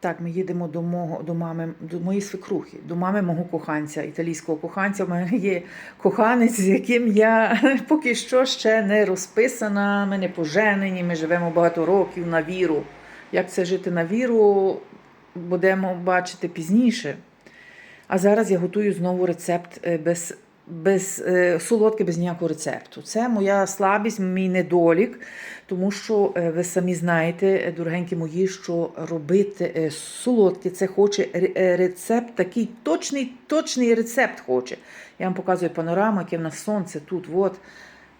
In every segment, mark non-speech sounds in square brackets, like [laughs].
Так, ми їдемо до мого до мами, до моєї свекрухи, до мами мого коханця, італійського коханця. У мене є коханець, з яким я [laughs] поки що ще не розписана. Ми не поженені, ми живемо багато років на віру. Як це жити на віру, будемо бачити пізніше. А зараз я готую знову рецепт е, без, без е, солодке, без ніякого рецепту. Це моя слабість, мій недолік, тому що е, ви самі знаєте, е, дорогенькі мої, що робити солодке це хоче рецепт, такий точний, точний рецепт хоче. Я вам показую панораму, яке в нас сонце тут. От.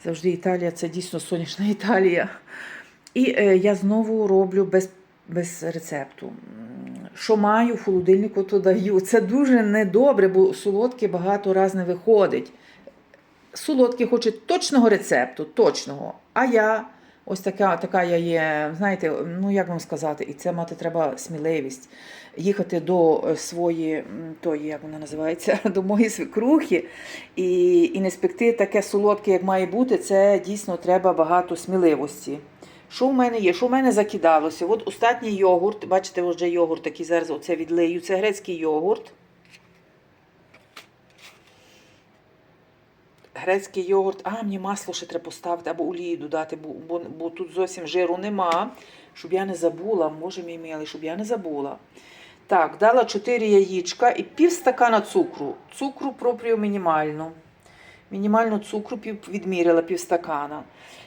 Завжди Італія, це дійсно сонячна [laughs] Італія. І е, я знову роблю без, без рецепту. Що маю в холодильнику, то даю. Це дуже недобре, бо солодке багато раз не виходить. Солодке хоче точного рецепту, точного. А я ось така, така я є, знаєте, ну як вам сказати, і це мати треба сміливість. Їхати до е, своєї, тої, як вона називається, [laughs] до моєї свекрухи і, і не спекти таке солодке, як має бути, це дійсно треба багато сміливості. Що в мене є? Що в мене закидалося? От останній йогурт, бачите, вже йогурт такий зараз оце відлию. Це грецький йогурт. Грецький йогурт, а мені масло ще треба поставити або олію додати, бо, бо, бо тут зовсім жиру нема. Щоб я не забула, може мій милий, щоб я не забула. Так, дала 4 яєчка і пів стакана цукру. Цукру пропрію мінімально. Мінімально цукру відміряла пів стакана.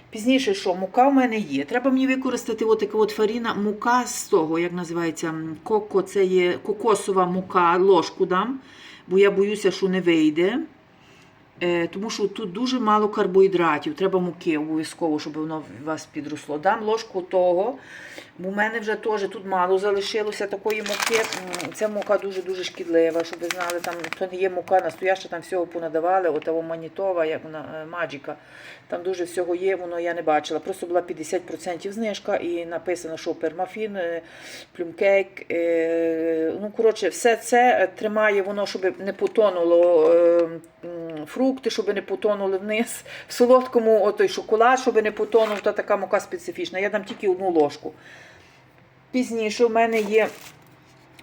Пізніше, що мука в мене є. Треба мені використати от така от фаріна, мука з того, як називається, коко, це є кокосова мука, ложку дам, бо я боюся, що не вийде. Е, тому що тут дуже мало карбоїдратів. Треба муки обов'язково, щоб воно в вас підросло. Дам ложку того, в мене вже теж тут мало залишилося такої муки. Ця мука дуже-дуже шкідлива, щоб ви знали, там то не є мука настояща, там всього понадавали, от манітова, як вона е, маджіка. Там дуже всього є, воно я не бачила. Просто була 50% знижка і написано, що пермафін, е, плюмкейк. е, Ну, коротше, все це тримає воно, щоб не потонуло фрукти, щоб не потонули вниз. В солодкому отой шоколад, щоб не потонув, та така мука специфічна. Я дам тільки одну ложку. Пізніше в мене є.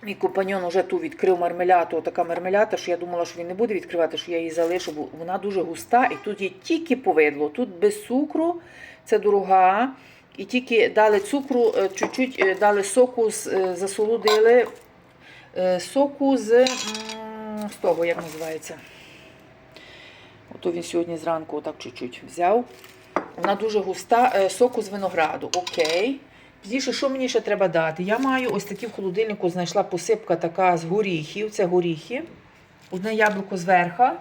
Мій компаньон вже ту відкрив мармеляту, така мармелята, що я думала, що він не буде відкривати, що я її залишу, бо вона дуже густа, і тут є тільки повидло. Тут без цукру, це дорога. І тільки дали цукру, е, чуть-чуть е, дали соку, е, засолодили соку з, з того, як називається. Ото він сьогодні зранку отак чуть-чуть взяв. Вона дуже густа, соку з винограду. Окей. Пізніше, що мені ще треба дати? Я маю ось такі в холодильнику знайшла посипка така з горіхів. Це горіхи. Одне яблуко зверха.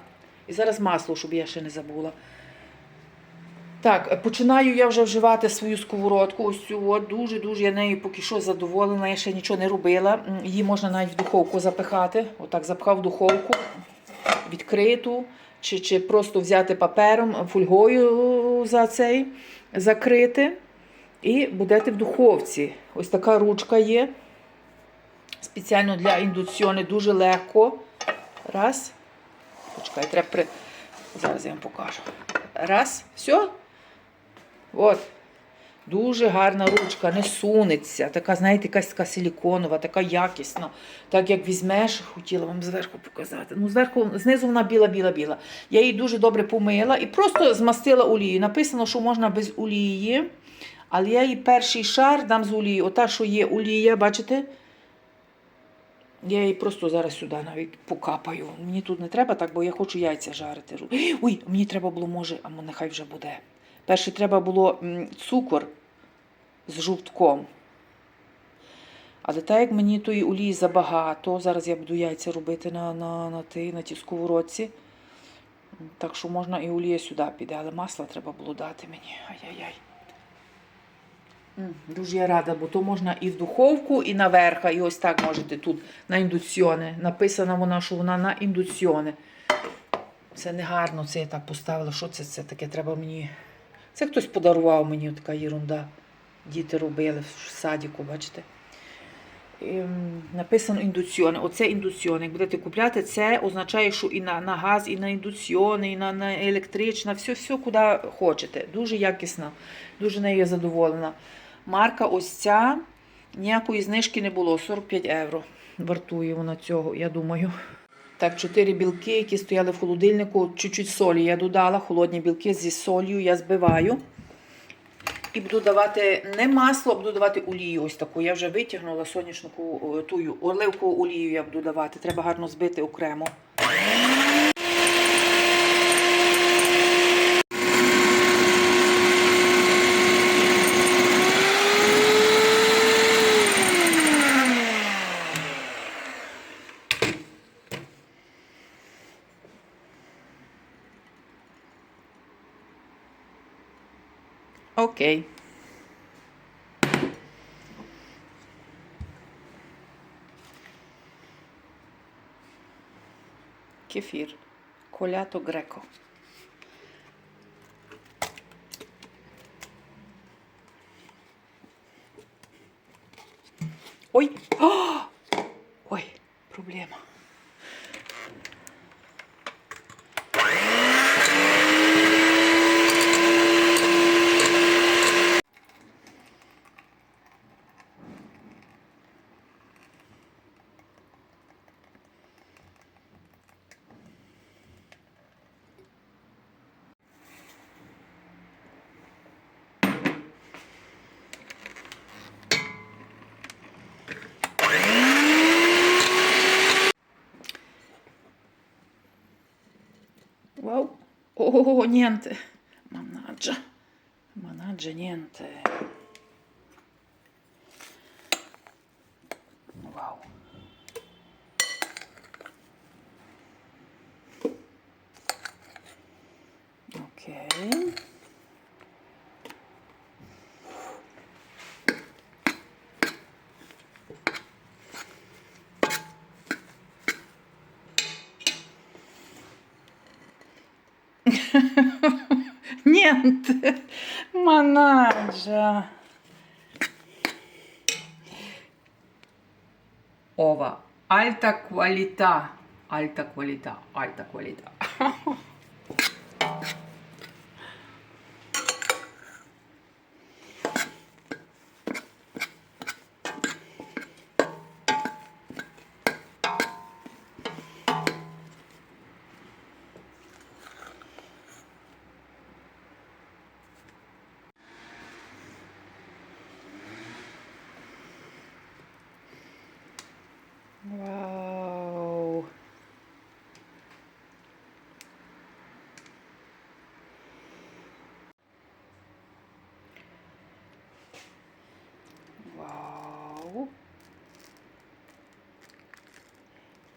І зараз масло, щоб я ще не забула. Так, починаю я вже вживати свою сковородку. Ось цю. Дуже-дуже я нею поки що задоволена. Я ще нічого не робила. Її можна навіть в духовку запихати. Отак запхав в духовку, відкриту, чи, чи просто взяти папером, фольгою за цей закрити. І будете в духовці. Ось така ручка є. Спеціально для індукціони дуже легко. Раз. Почекай, треба при... Зараз я вам покажу. Раз. Все. От. Дуже гарна ручка, не сунеться. Така, знаєте, якась така силіконова, така якісна. Так як візьмеш, хотіла вам зверху показати. Ну, зверху, знизу вона біла-біла-біла. Я її дуже добре помила і просто змастила олією. Написано, що можна без олії. Але я їй перший шар дам з олії. Ота, що є олія, бачите? Я її просто зараз сюди навіть покапаю. Мені тут не треба так, бо я хочу яйця жарити. Ой, мені треба було, може, а нехай вже буде. Перше треба було цукор з жовтком. Але так як мені тої олії забагато, зараз я буду яйця робити на, на, на, тій, на тій сковородці. Так що можна і олія сюди піде, але масла треба було дати мені. Ай-яй-яй. Дуже я рада, бо то можна і в духовку, і наверха, і ось так можете тут на індуціони. Написана вона, що вона на індуціони. Це не гарно, це я так поставила. Що це, це таке? Треба мені. Це хтось подарував мені така єрунда. Діти робили в садіку, бачите? Ем, Написано індуціони. Оце індуціони. Як будете купляти, це означає, що і на, на газ, і на індуціони, і на, на електрична, все, все, куди хочете. Дуже якісно, дуже нею задоволена. Марка ось ця. Ніякої знижки не було. 45 євро. Вартує вона цього, я думаю. Так, чотири білки, які стояли в холодильнику, чуть-чуть солі я додала, холодні білки зі солью я збиваю. І буду давати не масло, а буду давати олію. Ось таку. Я вже витягнула соняшнику тую оливкову олію я буду давати. Треба гарно збити окремо. ok. Kefir, colado greco. Wow. Oh, niente. Mannaggia. Mannaggia, niente. Wow. Ok. Niente, mannaggia. Ova, alta qualità, alta qualità, alta qualità.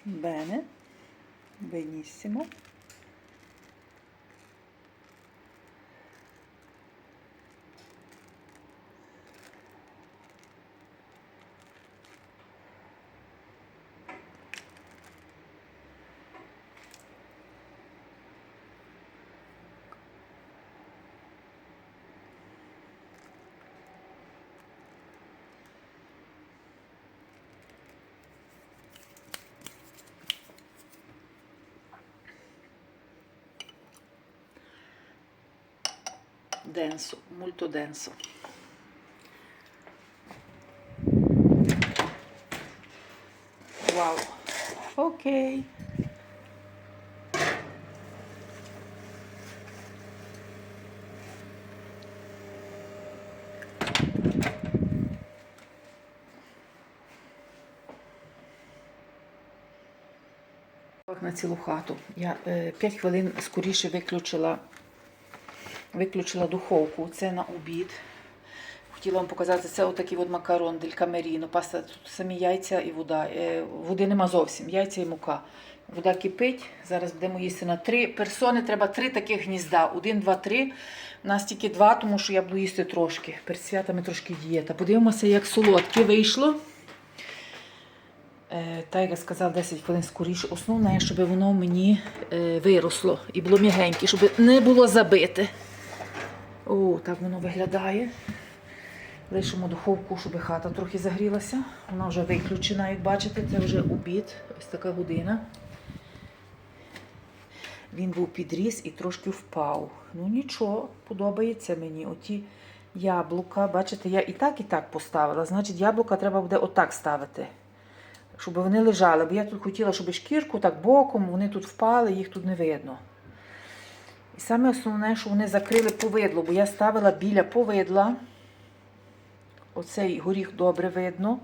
Bene. Benissimo. Denso, molto denso. Wow, ok. На цілу хату. Я 5 хвилин скоріше виключила Виключила духовку. Це на обід. Хотіла вам показати, це отакий от макарон дель камеріно. Паста тут самі яйця і вода. Е, Води нема зовсім, яйця і мука. Вода кипить. Зараз будемо їсти на три персони. Треба три таких гнізда. Один, два, три. У нас тільки два, тому що я буду їсти трошки. Перед святами трошки дієта. Подивимося, як солодке вийшло. Та, як я сказав, 10 хвилин скоріше. Основне, щоб воно мені е, виросло і було м'ягеньке, щоб не було забите. О, так воно виглядає. Лишимо духовку, щоб хата трохи загрілася. Вона вже виключена, як бачите, це вже обід, ось така година. Він був підріс і трошки впав. Ну нічого, подобається мені. Оті яблука. Бачите, я і так, і так поставила. Значить, яблука треба буде отак ставити, щоб вони лежали. Бо я тут хотіла, щоб шкірку так боком, вони тут впали, їх тут не видно. І саме основне, що вони закрили повидло, бо я ставила біля повидла. Оцей горіх добре видно.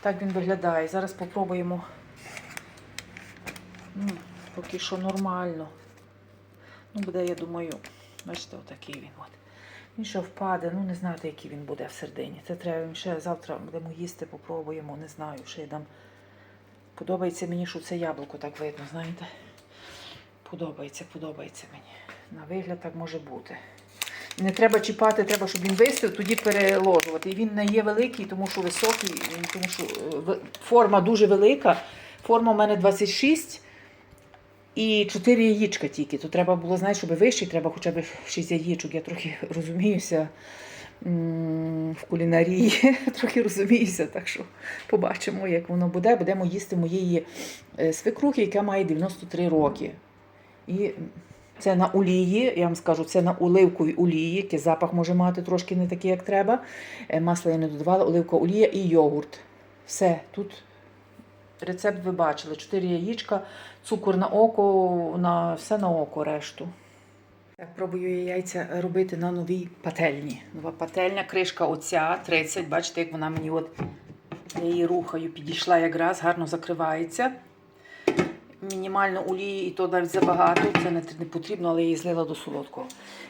Так він виглядає. Зараз спробуємо. Поки що нормально. Ну, буде, я думаю, бачите, отакий він. От. Він ще впаде, ну не знати, який він буде в середині. Це треба ще завтра будемо їсти, попробуємо, не знаю, ще я дам. Подобається мені, що це яблуко так видно, знаєте? Подобається, подобається мені. На вигляд так може бути. Не треба чіпати, треба, щоб він вистив, тоді переложувати. І він не є великий, тому що високий, тому що е, форма дуже велика. Форма у мене 26 і 4 яєчка тільки. То треба було, знаєш, щоб вищий, треба хоча б 6 яєчок. Я трохи [laughs] розуміюся в кулінарії, [laughs] трохи розуміюся, так що побачимо, як воно буде. Будемо їсти моєї е, свекрухи, яка має 93 роки. І це на олії, я вам скажу, це на оливковій олії, який запах може мати трошки не такий, як треба. Е, Масла я не додавала, оливкова олія і йогурт. Все, тут рецепт ви бачили. 4 яєчка, цукор на око, на все на око решту. Так, пробую я яйця робити на новій пательні. Нова пательня, кришка оця 30. Бачите, як вона мені от я її рухаю, підійшла якраз, гарно закривається. Мінімально олії, і то навіть забагато, це не, не потрібно, але її злила до солодкого.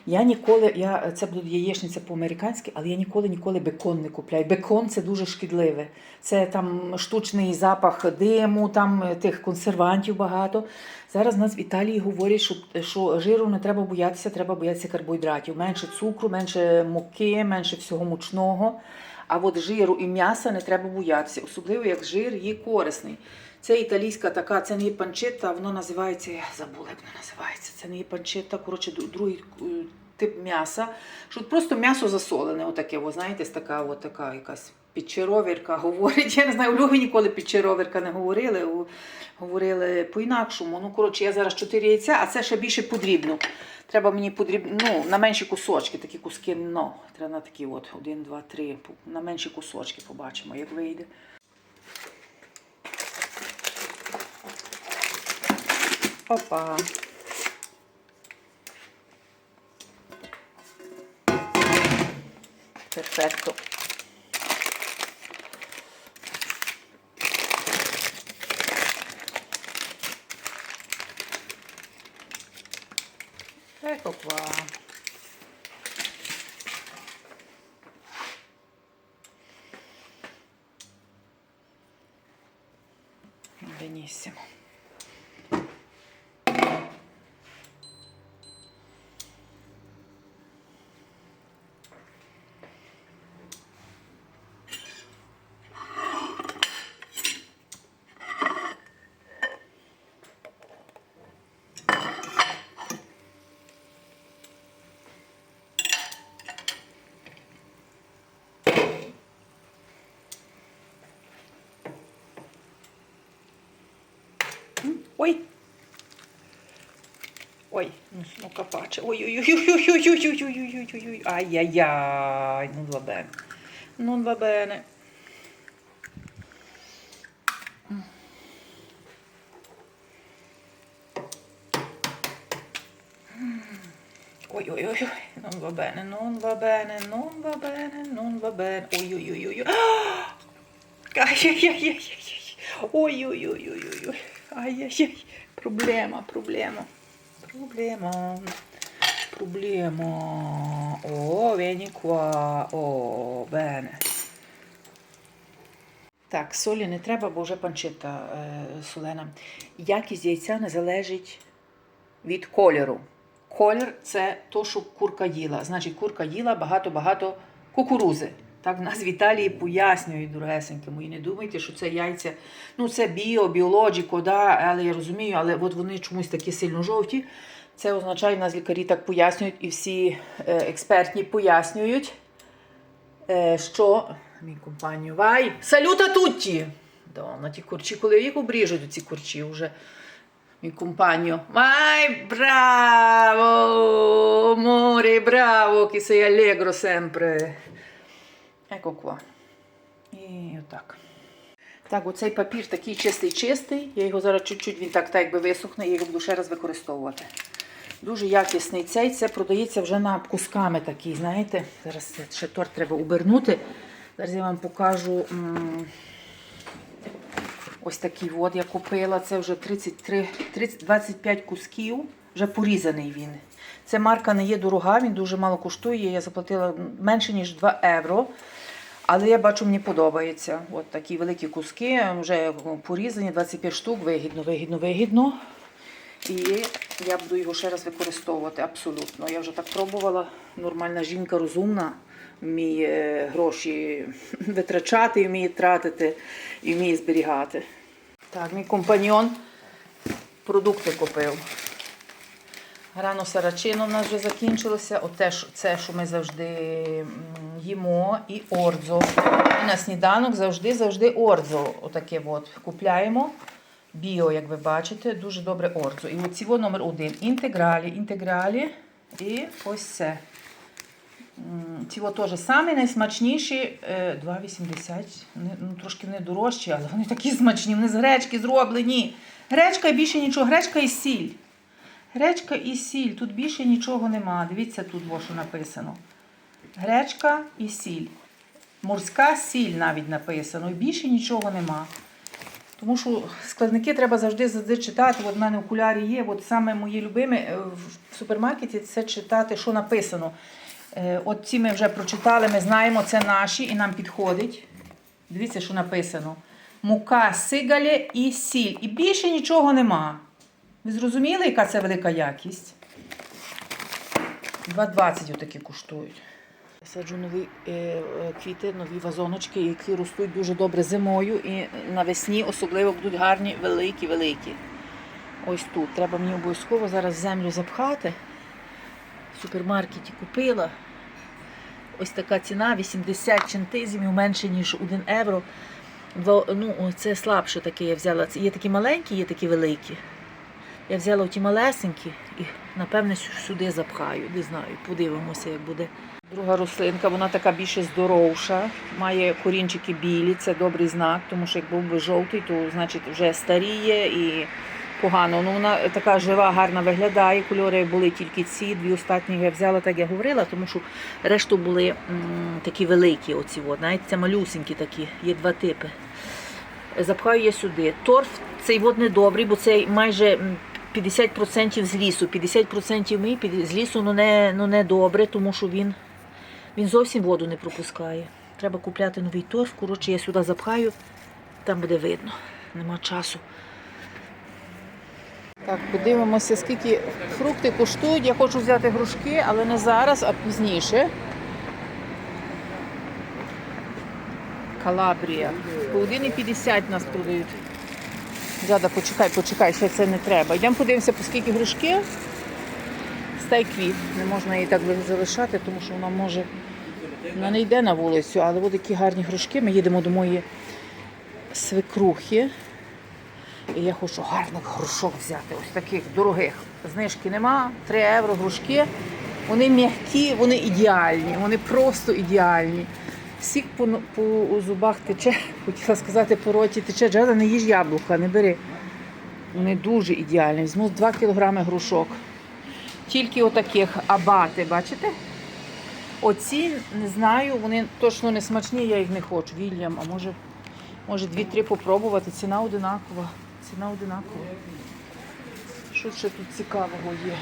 Я ніколи, я, це буде яєчниця по-американськи, але я ніколи ніколи бекон не купляю. Бекон це дуже шкідливе. Це там штучний запах диму, там е, тих консервантів багато. Зараз нас в Італії говорять, що, що жиру не треба боятися, треба боятися карбоїдратів. Менше цукру, менше муки, менше всього мучного. А от жиру і м'яса не треба боятися, особливо як жир є корисний. Це італійська така, це не панчета, воно називається, я забула, як воно називається. Це не панчета, коротше, другий е, тип м'яса. Що просто м'ясо засолене, отаке, ви знаєте, така, от така якась підчеровірка [laughs] говорить. Я не знаю, у Львові ніколи підчеровірка не говорили, говорили по-інакшому. Ну, коротше, я зараз 4 яйця, а це ще більше подрібно. Треба мені подрібно, ну, на менші кусочки, такі куски, ну, треба на такі от, 1, 2, 3, на менші кусочки побачимо, як вийде. Опа. Перфекто. Ecco qua. Benissimo. Ой. Ой, ну, ну-ка паче. Ой-ой-ой-ой-ой-ой-ой-ой-ой-ой. Ай-яй-яй. Ну, va bene. Non va bene. Ой-ой-ой, non va bene, non va bene, non va bene, non va bene. Ой-ой-ой-ой. Ай-яй-яй-яй-яй. Ой-ой-ой-ой-ой. Ай-яй-яй. Проблема, проблема. Проблема. Problema. Oh, vieni qua. Oh. Так, солі не треба, бо вже панчета е, солена. Якість яйця не залежить від кольору. Колір це то, що курка їла. Значить, курка їла багато-багато кукурузи. Так в нас в Італії пояснюють, дорогесеньки мої. Не думайте, що це яйця. Ну, це біо, біологіко, да, але я розумію, але от вони чомусь такі сильно жовті. Це означає, в нас лікарі так пояснюють, і всі е, експертні пояснюють, е, що. Мій компанію Вай. Салюта тутті! Да, на ті курчі, коли їх обріжуть ці курчі вже compagno, vai bravo, amore, bravo, che sei allegro sempre. Ecco qua. І отак. Так, оцей папір такий чистий-чистий. Я його зараз чуть-чуть, він так, так якби висохне, я його буду ще раз використовувати. Дуже якісний цей. Це продається вже на кусками такий, знаєте. Зараз ще торт треба обернути. Зараз я вам покажу. Ось такий от я купила. Це вже 33, 30, 25 кусків. Вже порізаний він. Це марка не є дорога, він дуже мало коштує. Я заплатила менше, ніж 2 євро. Але я бачу, мені подобається. От такі великі куски, вже порізані, 25 штук, вигідно, вигідно, вигідно. І я буду його ще раз використовувати абсолютно. Я вже так пробувала. Нормальна жінка розумна, вміє гроші [laughs] витрачати, вміє тратити і вміє зберігати. Так, мій компаньон продукти купив. Грано сарачино в нас вже закінчилося. Оте, це, що ми завжди їмо, і ордзо. І на сніданок завжди, завжди ордзо. Отаке от купляємо. Біо, як ви бачите, дуже добре ордзо. І оці во номер один. Інтегралі, інтегралі. І ось це. Ці теж самі найсмачніші. е, 2,80. Ну, трошки вони дорожчі, але вони такі смачні. Вони з гречки зроблені. Гречка і більше нічого. Гречка і сіль. Гречка і сіль. Тут більше нічого нема. Дивіться тут, во, що написано. Гречка і сіль. Морська сіль навіть написано. І більше нічого нема. Тому що складники треба завжди завжди читати. От в мене окулярі є. От саме мої любимі е, в супермаркеті це читати, що написано. Е, От ці ми вже прочитали, ми знаємо, це наші і нам підходить. Дивіться, що написано. Мука, сигале і сіль. І більше нічого нема. Ви зрозуміли, яка це велика якість? 2,20 отакі коштують. Саджу нові е, е, квіти, нові вазоночки, які ростуть дуже добре зимою і навесні особливо будуть гарні, великі, великі. Ось тут. Треба мені обов'язково зараз землю запхати. В супермаркеті купила. Ось така ціна 80 чентизмів, менше, ніж 1 євро. Ну, це слабше таке я взяла. Є такі маленькі, є такі великі. Я взяла ті малесенькі і, напевне, сюди запхаю. Не знаю, подивимося, як буде. Друга рослинка, вона така більше здоровша, має корінчики білі, це добрий знак, тому що як був би жовтий, то значить вже старіє і погано. Ну, вона така жива, гарна виглядає. Кольори були тільки ці, дві останні я взяла, так я говорила, тому що решту були м, такі великі. Оці, от, знаєте, це малюсенькі такі, є два типи. Запхаю я сюди. Торф цей вод не добрий, бо це майже 50% з лісу. 50% мій під- з лісу ну не, ну не добре, тому що він, він зовсім воду не пропускає. Треба купляти новий торф. Коротше, я сюди запхаю, там буде видно. Нема часу. Так, подивимося, скільки фрукти коштують. Я хочу взяти грушки, але не зараз, а пізніше. Калабрія. По 1,50 нас продають. Зада, почекай, почекай, ще це не треба. Йдемо подивимося, по скільки грушки. Стай квіт. Не можна її так залишати, тому що вона може. Вона не йде на вулицю, але ось такі гарні грушки. Ми їдемо до моєї свекрухи. І я хочу гарних грушок взяти, ось таких дорогих. Знижки нема, 3 євро грушки. Вони м'які, вони ідеальні, вони просто ідеальні. Всіх по, по у зубах тече, [laughs] хотіла сказати, по роті тече, Джада, не їж яблука, не бери. Вони дуже ідеальні. Візьму 2 кг грушок. Тільки отаких абати, бачите? Оці не знаю, вони точно не смачні, я їх не хочу. Вільям, а може, може 2-3 попробувати. Ціна одинакова. Ціна одинакова. Що ще тут цікавого є?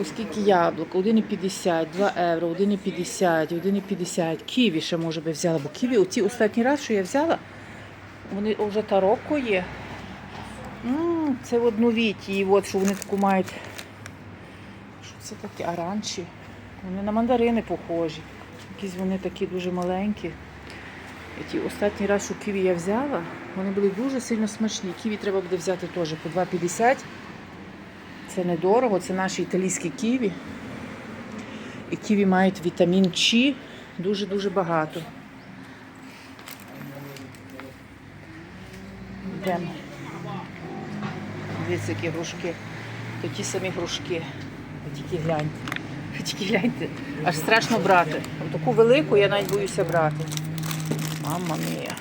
Ось скільки яблук? 1,50, 2 євро, 1,50, 1,50. Ківі ще може би взяла, бо ківі, оці останній раз, що я взяла, вони вже тароко є. М, це одновіті, і от що вони таку мають. Що це таке? Аранчі. Вони на мандарини похожі. Якісь вони такі дуже маленькі. Ті останній раз, що ківі я взяла, вони були дуже сильно смачні. Ківі треба буде взяти теж по 2,50. Це недорого, це наші італійські ківі. І ківі мають вітамін Ч дуже-дуже багато. Йдемо. Дивіться, які грушки. То ті самі грушки. Тільки гляньте. Тільки гляньте. Аж страшно брати. Таку велику я навіть боюся брати. Мама мія.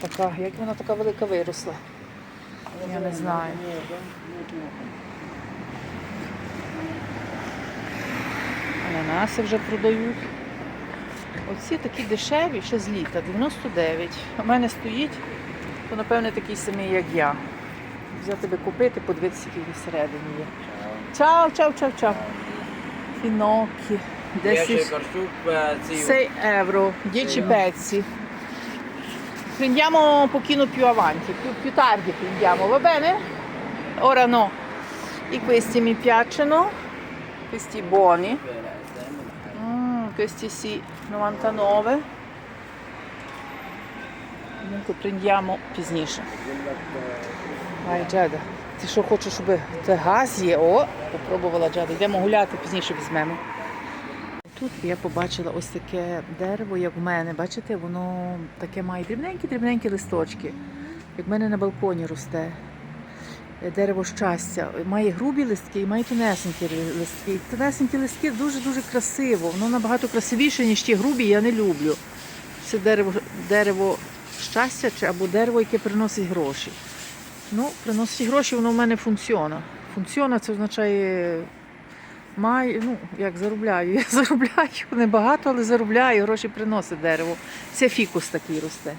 Така, як вона така велика виросла. Я не знаю. Ананаси вже продають. Оці такі дешеві, ще з літа, 99. У мене стоїть, то напевне такий самий, як я. Взяти би купити, подивитися, який всередині є. Чао, чао, чао, чао. Фінокі. 10 10 корсуp, eh, sì, 6 euro, 10 pezzi. Prendiamo un pochino più avanti, più, più tardi prendiamo, va bene? Ora no. E questi mi piacciono, questi buoni. Questi sì, 99. Comunque prendiamo пізніше. Ай, Джада, ти що хочеш, щоб це газ є? О, попробувала Джада. Йдемо гуляти, пізніше візьмемо. Тут я побачила ось таке дерево, як в мене. Бачите, воно таке має дрібненькі-дрібненькі листочки. Як в мене на балконі росте. Дерево щастя. Має грубі листки і має тонесенькі листки. Тонесенькі листки дуже-дуже красиво. Воно набагато красивіше, ніж ті грубі, я не люблю. Це дерево, дерево щастя чи або дерево, яке приносить гроші. Ну, приносить гроші, воно в мене функціона. Функціона це означає Маю, ну, як заробляю. Я [laughs] заробляю небагато, але заробляю, гроші приносить дерево. Це фікус такий росте.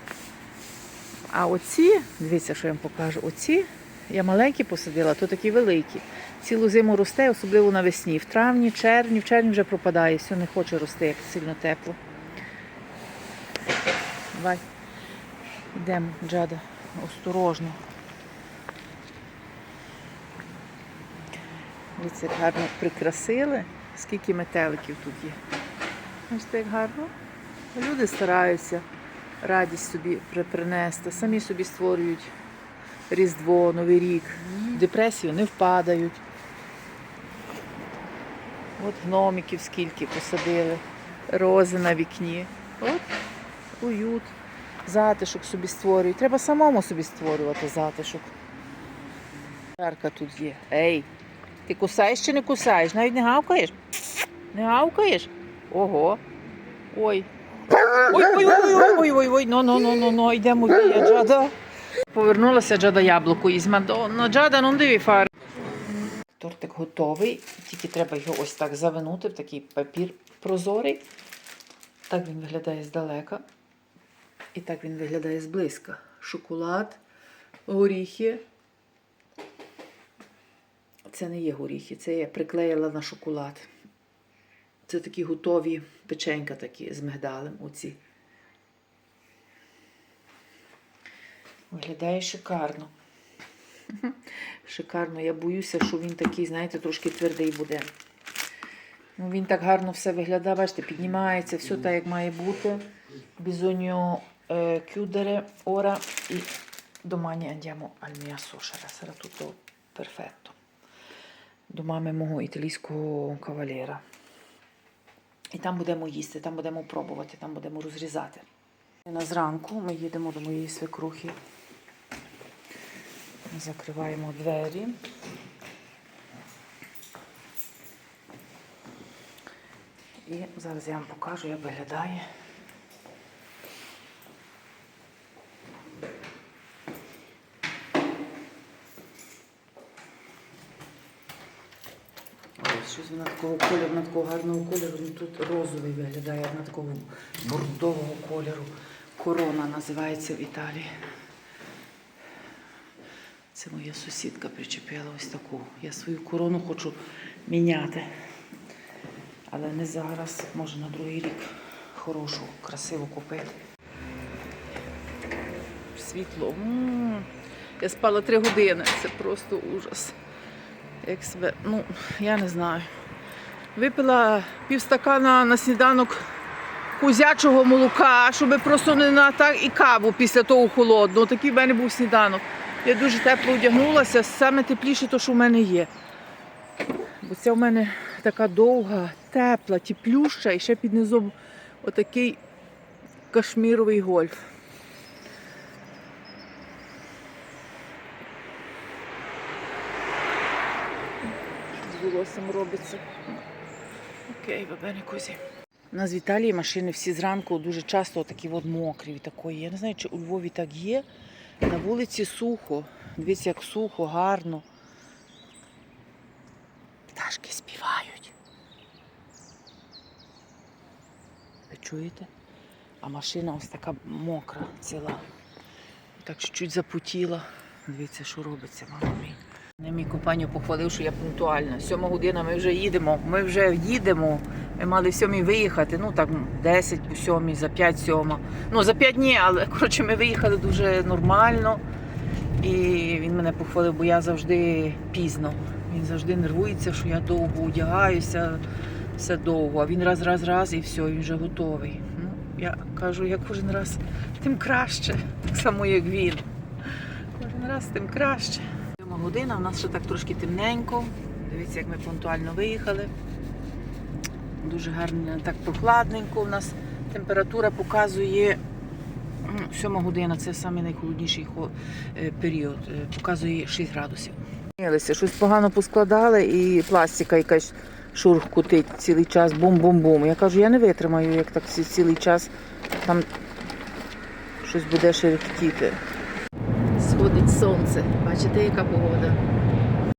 А оці, дивіться, що я вам покажу, оці я маленькі посадила, то такі великі. Цілу зиму росте, особливо навесні. В травні, червні, в червні вже пропадає, все не хоче рости, як сильно тепло. Давай. Йдемо, Джада, осторожно. Дивіться, як гарно прикрасили. Скільки метеликів тут є. Бачите, як гарно. Люди стараються радість собі принести, самі собі створюють Різдво, Новий рік. В депресію не впадають. От гномиків скільки посадили, рози на вікні. От уют, затишок собі створюють. Треба самому собі створювати затишок. Жарка тут є. Ей! Ти кусаєш чи не кусаєш? Навіть не гавкаєш? Не гавкаєш? Ого. Ой. Ой, ой, ой, ой, ой, ой, ой, ну, ну, ну, ну, ну, йдемо вія, Джада. Повернулася Джада яблуко із Мадонна. Джада, ну диви фар. Тортик готовий, тільки треба його ось так завинути в такий папір прозорий. Так він виглядає здалека. І так він виглядає зблизька. Шоколад, горіхи. Це не є горіхи, це я приклеїла на шоколад. Це такі готові печенька такі з мигдалем. Оці. Виглядає шикарно. [laughs] Шикарно. Я боюся, що він такий, знаєте, трошки твердий буде. Ну, він так гарно все виглядає, бачите, піднімається, все так, як має бути. Eh, chiudere ora i domani andiamo al mia suocera, sarà tutto perfetto. До мами мого італійського кавалера. І там будемо їсти, там будемо пробувати, там будемо розрізати. На зранку ми їдемо до моєї свекрухи. Закриваємо двері. І зараз я вам покажу, як виглядає. Щось вона такого кольору, вона такого гарного кольору, ну тут розовий виглядає, вона такого бордового кольору. Корона називається в Італії. Це моя сусідка причепила ось таку. Я свою корону хочу міняти. Але не зараз, може на другий рік хорошу, красиву купити. Світло. Я спала три години. Це просто ужас. Як себе, ну, я не знаю. Випила півстакана на сніданок козячого молока, щоб просто не на так і каву після того холодного. Такий в мене був сніданок. Я дуже тепло одягнулася, саме тепліше, то, що в мене є. Бо це в мене така довга, тепла, теплюща і ще під низом отакий кашміровий гольф. з волоссям робиться. Окей, бабе, кузі. У нас в Італії машини всі зранку дуже часто такі от мокрі такої. Я не знаю, чи у Львові так є. На вулиці сухо. Дивіться, як сухо, гарно. Пташки співають. Ви чуєте? А машина ось така мокра ціла. Так чуть-чуть запутіла. Дивіться, що робиться, мама мій. Мій компанію похвалив, що я пунктуальна. Сьома година ми вже їдемо. Ми вже їдемо. Ми мали в сьомій виїхати. Ну так 10 у сьомій, за 5 сьома. Ну за 5 ні, але [laughs] коротше ми виїхали дуже нормально. І він мене похвалив, бо я завжди пізно. Він завжди нервується, що я довго одягаюся, все довго. А він раз, раз, раз і все, він вже готовий. Ну, я кажу, я кожен раз тим краще, так само як він. Кожен раз тим краще. Сьома година, у нас ще так трошки темненько. Дивіться, як ми пунктуально виїхали. Дуже гарно, так прохладненько. У нас температура показує сьома година, це саме найхолодніший е, період. е, Показує 6 градусів. Щось погано поскладали і пластика якась шурх кутить цілий час, бум-бум-бум. Я кажу, я не витримаю, як так цілий час там щось буде шерехтіти. Сходить сонце. Бачите, яка погода?